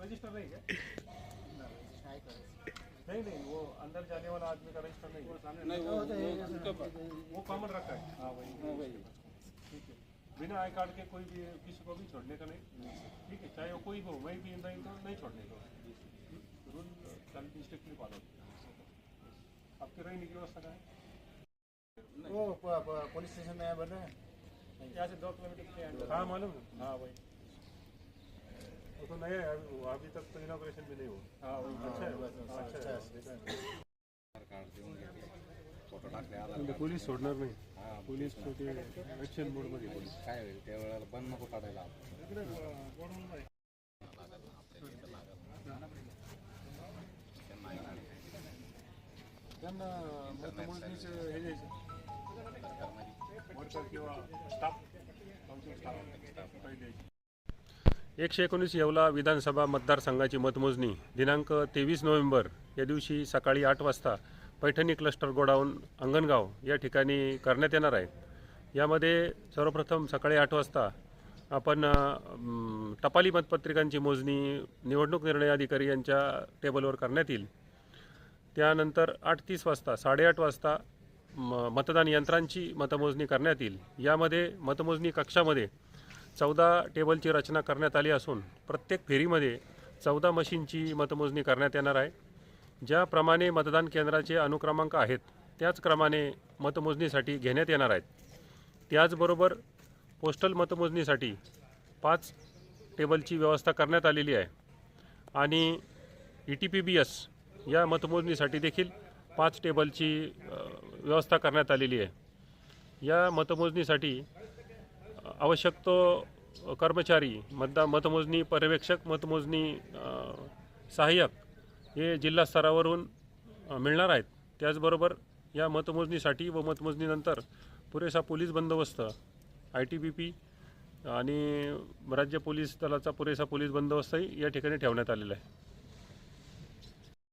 Register नहीं है। नहीं नहीं वो अंदर जाने वाला आदमी का रजिस्टर नहीं है। नहीं वो वो वो कॉमन रखा है। हाँ वही। हाँ, ठीक है। बिना आई कार्ड के कोई भी किसी को भी छोड़ने का नहीं। ठीक है चाहे वो कोई भी हो वही भी नहीं तो नहीं छोड़ने का। रूल कल स्ट्रिक्टली फॉलो आपके रहने की व्यवस्था है? वो प- पुलिस स्टेशन में बन रहे हैं? यहाँ से दो किलोमीटर के अंदर। हाँ मालूम हाँ वही। वो तो नया है अभी तक तो इनॉग्रेशन भी नहीं हुआ। हाँ अच्छा है अच्छा है। पोलीस सोडणार नाही. पोलीस ऍक्शन मोड मध्ये पोलीस काय होईल त्या वेळेला बंद नको काढायला त्यांना मतमोजणीचे हे द्यायचं. किंवा स्टाफ स्टाफ द्यायचे एकशे एकोणीस येवला विधानसभा मतदारसंघाची मतमोजणी. दिनांक तेवीस नोव्हेंबर या दिवशी सकाळी आठ वाजता पैठणी क्लस्टर गोडाऊन अंगणगाव या ठिकाणी करण्यात येणार आहे. यामध्ये सर्वप्रथम सकाळी आठ वाजता आपण टपाली मतपत्रिकांची मोजणी निवडणूक निर्णय अधिकारी यांच्या टेबलवर करण्यात येईल. त्यानंतर आठ तीस वाजता साडेआठ वाजता म मतदान यंत्रांची मतमोजणी करण्यात येईल. यामध्ये मतमोजणी कक्षामध्ये चौदा टेबलची रचना करण्यात आली असून प्रत्येक फेरीमध्ये चौदा मशीनची मतमोजणी करण्यात येणार आहे. ज्याप्रमाणे मतदान केंद्राचे अनुक्रमांक आहेत त्याच क्रमाने मतमोजणीसाठी घेण्यात येणार आहेत. त्याचबरोबर पोस्टल मतमोजणीसाठी पाच टेबलची व्यवस्था करण्यात आलेली आहे. आणि E T P B S या मतमोजणीसाठी देखील पाच टेबलची व्यवस्था करण्यात आलेली आहे. या मतमोजणीसाठी आवश्यक तो कर्मचारी मतदा मतमोजणी पर्यवेक्षक मतमोजणी सहाय्यक हे जिल्हा स्तरावरून मिळणार आहेत. त्याचबरोबर या मतमोजणीसाठी व मतमोजणीनंतर पुरेसा पोलीस बंदोबस्त आय टी बी पी आणि राज्य पोलीस दलाचा पुरेसा पोलीस बंदोबस्तही या ठिकाणी ठेवण्यात आलेला आहे.